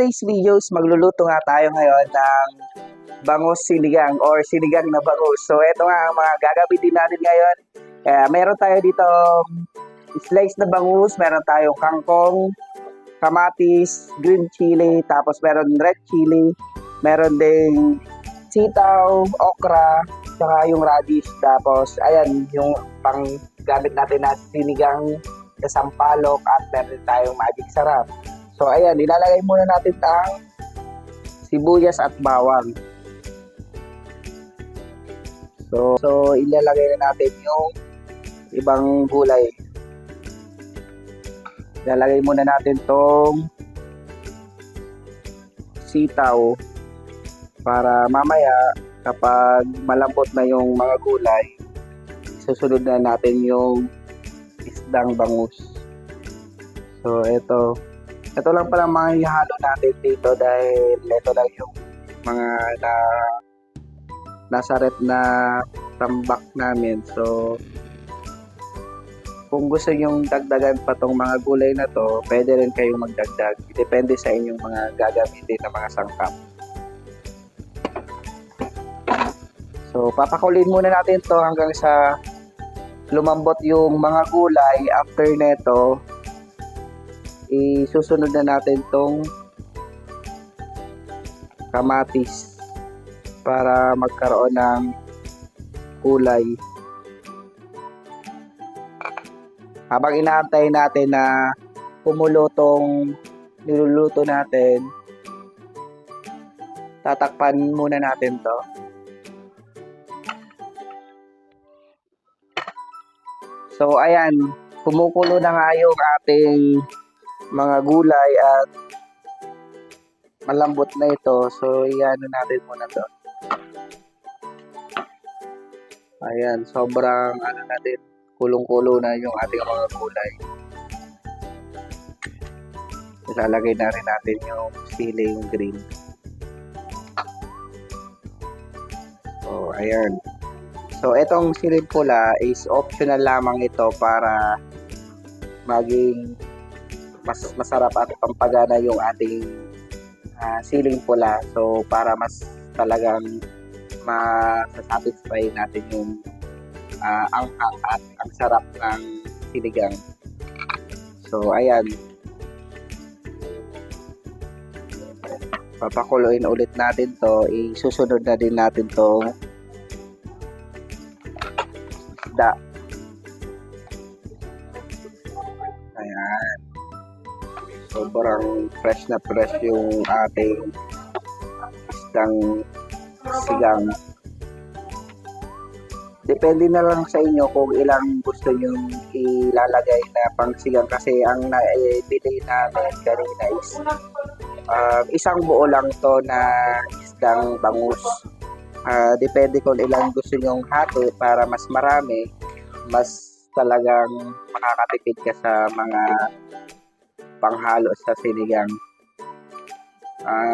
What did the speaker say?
today's videos, magluluto nga tayo ngayon ng bangus sinigang or sinigang na bangus. So, ito nga ang mga gagamitin natin ngayon. Kaya meron tayo dito slice na bangus, meron tayong kangkong, kamatis, green chili, tapos meron red chili, meron ding sitaw, okra, saka yung radish. Tapos, ayan, yung pang gamit natin na sinigang na sampalok at meron tayong magic sarap. So, ayan, ilalagay muna natin ang sibuyas at bawang. So, so ilalagay na natin yung ibang gulay. Ilalagay muna natin tong sitaw para mamaya kapag malambot na yung mga gulay, susunod na natin yung isdang bangus. So, ito. Ito lang pala mga ihalo natin dito dahil ito lang yung mga na nasa rep na tambak namin. So, kung gusto nyong dagdagan pa tong mga gulay na to, pwede rin kayong magdagdag. Depende sa inyong mga gagamitin na mga sangkap. So, papakulin muna natin to hanggang sa lumambot yung mga gulay. After neto, isusunod na natin tong kamatis para magkaroon ng kulay. Habang inaantay natin na kumulo tong niluluto natin, tatakpan muna natin to. So, ayan, kumukulo na nga yung ating mga gulay at malambot na ito. So, iano natin muna to. Ayan, sobrang ano natin, kulong-kulo na yung ating mga gulay. Ilalagay na rin natin yung siling green. So, ayan. So, itong siling pula is optional lamang ito para maging mas masarap at pampagana yung ating ah, siling pula. So, para mas talagang masasatisfy natin yung ah, anghang at ang sarap ng sinigang. So, ayan. Papakuloyin ulit natin to. Isusunod na din natin to isda. Sobrang fresh na fresh yung ating isdang sigang. Depende na lang sa inyo kung ilang gusto nyo ilalagay na pang sigang kasi ang naibili namin kanina is um, isang buo lang to na isdang bangus. Ah, depende kung ilang gusto nyong hati para mas marami, mas talagang makakatipid ka sa mga panghalo sa sinigang. Ah,